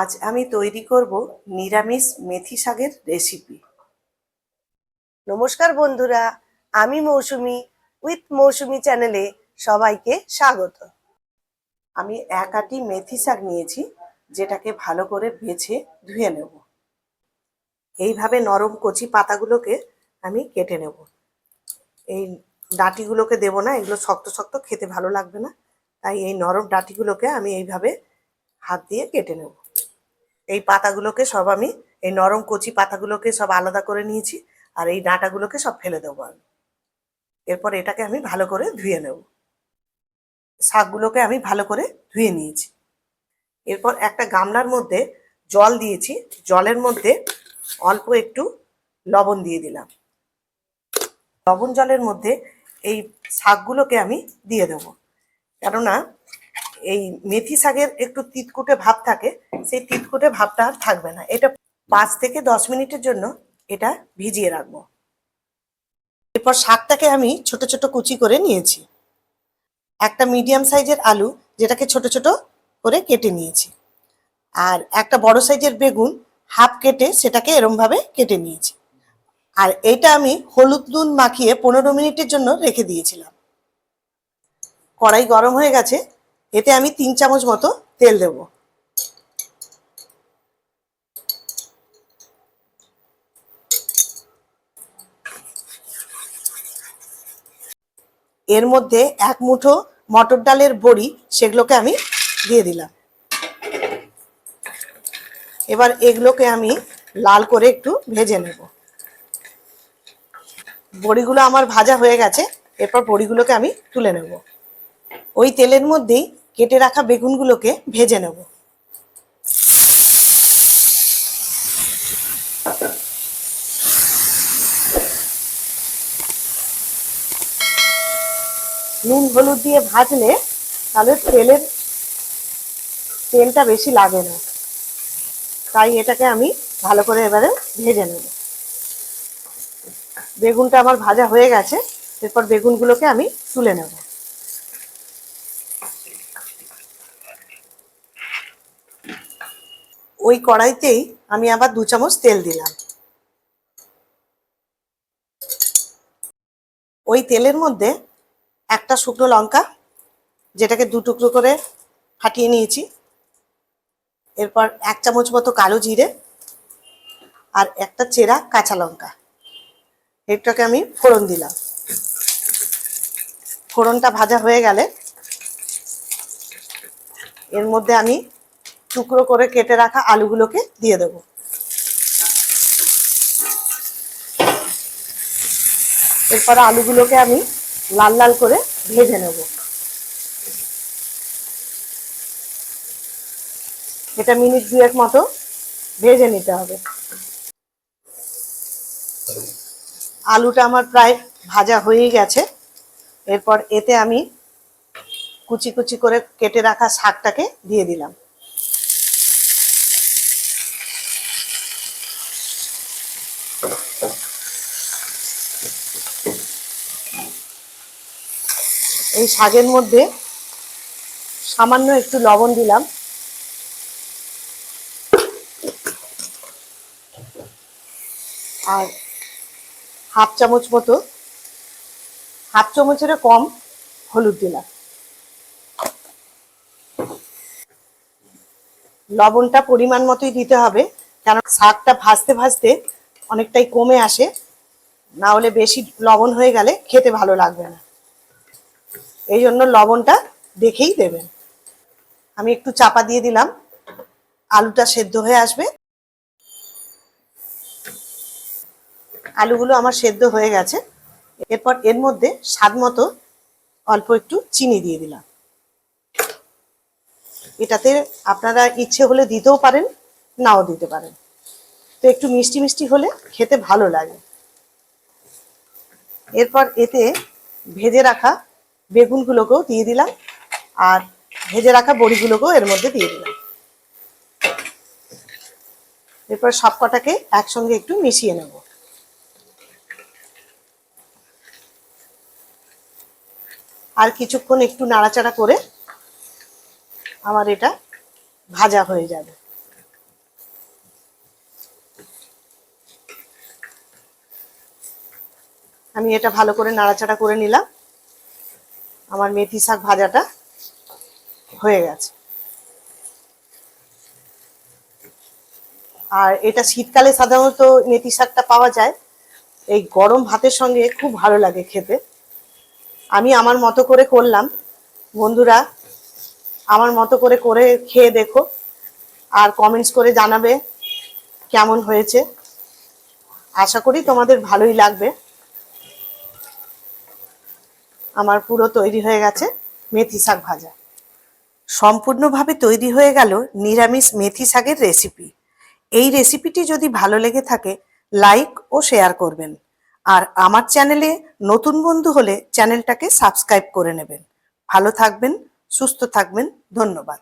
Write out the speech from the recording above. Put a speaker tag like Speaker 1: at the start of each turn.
Speaker 1: আজ আমি তৈরি করব নিরামিষ মেথি শাকের রেসিপি
Speaker 2: নমস্কার বন্ধুরা, আমি মৌসুমি উইথ মৌসুমি চ্যানেলে সবাইকে স্বাগত।
Speaker 1: আমি এক আটি মেথি শাক নিয়েছি, যেটাকে ভালো করে বেছে ধুয়ে নেব। এইভাবে নরম কচি পাতাগুলোকে আমি কেটে নেব। এই ডাঁটিগুলোকে দেবো না, এগুলো শক্ত শক্ত খেতে ভালো লাগবে না। তাই এই নরম ডাঁটিগুলোকে আমি এইভাবে হাত দিয়ে কেটে নেব। এই পাতাগুলোকে সব আমি, এই নরম কচি পাতাগুলোকে সব আলাদা করে নিয়েছি আর এই ডাঁটাগুলোকে সব ফেলে দেবো আমি। এরপর এটাকে আমি ভালো করে ধুয়ে নেব। শাকগুলোকে আমি ভালো করে ধুয়ে নিয়েছি। এরপর একটা গামলার মধ্যে জল দিয়েছি। জলের মধ্যে অল্প একটু লবণ দিয়ে দিলাম। লবণ জলের মধ্যে এই শাকগুলোকে আমি দিয়ে দেবো। কেননা এই মেথি শাকের একটু তিতকুটে ভাব থাকে, সেই তিতকুটে ভাবটা আর থাকবে না। এটা পাঁচ থেকে দশ মিনিটের জন্য এটা ভিজিয়ে রাখব। এরপর শাকটাকে আমি ছোট ছোট কুচি করে নিয়েছি। একটা মিডিয়াম সাইজের আলু যেটাকে ছোট ছোট করে কেটে নিয়েছি। আর একটা বড় সাইজের বেগুন হাফ কেটে সেটাকে এরমভাবে কেটে নিয়েছি। আর এটা আমি হলুদ নুন মাখিয়ে পনেরো মিনিটের জন্য রেখে দিয়েছিলাম। কড়াই গরম হয়ে গেছে এতে আমি তিন চামচ মতো তেল দেব। এর মধ্যে এক মুঠো মটর ডালের বড়ি সেগুলোকে আমি দিয়ে দিলাম। এবার এগুলোকে আমি লাল করে একটু ভেজে নেব। বড়িগুলো আমার ভাজা হয়ে গেছে, এরপর বড়িগুলোকে আমি তুলে নেব। ওই তেলের মধ্যেই কেটে রাখা বেগুনগুলোকে ভেজে নেব। নুন, হলুদ দিয়ে ভাজলে তাহলে তেলের তেলটা বেশি লাগে না। তাই এটাকে আমি ভালো করে এবারে ভেজে নেব। বেগুনটা আমার ভাজা হয়ে গেছে, এরপর বেগুনগুলোকে আমি তুলে নেব। ওই কড়াইতেই আমি আবার দু চামচ তেল দিলাম। ওই তেলের মধ্যে একটা শুকনো লঙ্কা, যেটাকে দু টুকরো করে ফাটিয়ে নিয়েছি। এরপর এক চামচ মতো কালো জিরে আর একটা চেরা কাঁচা লঙ্কা। এটাকে আমি ফোড়ন দিলাম। ফোড়নটা ভাজা হয়ে গেলে এর মধ্যে আমি টুকরো করে কেটে রাখা আলুগুলোকে দিয়ে দেবো। এরপর আলুগুলোকে আমি লাল লাল করে ভেজে নেব। এটা মিনিট দুয়েক মতো ভেজে নিতে হবে। আলুটা আমার প্রায় ভাজা হয়েই গেছে। এরপর এতে আমি কুচি কুচি করে কেটে রাখা শাকটাকে দিয়ে দিলাম। এই শাকের মধ্যে সামান্য একটু লবণ দিলাম। আর হাফ চামচ মতো, হাফ চামচেরও কম হলুদ দিলাম। লবণটা পরিমাণ মতোই দিতে হবে কারণ শাকটা ভাজতে ভাজতে অনেকটাই কমে আসে, না হলে বেশি লবণ হয়ে গেলে খেতে ভালো লাগবে না। এই জন্য লবণটা দেখেই দেবেন। আমি একটু চাপা দিয়ে দিলাম, আলুটা সেদ্ধ হয়ে আসবে। আলুগুলো আমার সেদ্ধ হয়ে গেছে। এরপর এর মধ্যে স্বাদ মতো অল্প একটু চিনি দিয়ে দিলাম। এটাতে আপনারা ইচ্ছে হলে দিতেও পারেন, নাও দিতে পারেন। তো একটু মিষ্টি মিষ্টি হলে খেতে ভালো লাগে। এরপর এতে ভেজে রাখা বেগুনগুলোকেও দিয়ে দিলাম আর ভেজে রাখা বড়িগুলোকেও এর মধ্যে দিয়ে দিলাম। এরপর সব কটাকে একসঙ্গে একটু মিশিয়ে নেব। আর কিছুক্ষণ একটু নাড়াচাড়া করে আমার এটা ভাজা হয়ে যাবে। আমি এটা ভালো করে নাড়াচাড়া করে নিলাম। আমার মেথি শাক ভাজাটা হয়ে গেছে। আর এটা শীতকালে সাধারণত মেথি শাকটা পাওয়া যায়। এই গরম ভাতের সঙ্গে খুব ভালো লাগে খেতে। আমি আমার মতো করে করলাম। বন্ধুরা, আমার মতো করে করে খেয়ে দেখো। আর কমেন্টস করে জানাবে কেমন হয়েছে। আশা করি তোমাদের ভালোই লাগবে। আমার পুরো তৈরি হয়ে গেছে মেথি শাক ভাজা। সম্পূর্ণভাবে তৈরি হয়ে গেল নিরামিষ মেথি শাকের রেসিপি এই রেসিপিটি যদি ভালো লেগে থাকে লাইক ও শেয়ার করবেন। আর আমার চ্যানেলে নতুন বন্ধু হলে চ্যানেলটাকে সাবস্ক্রাইব করে নেবেন। ভালো থাকবেন, সুস্থ থাকবেন, ধন্যবাদ।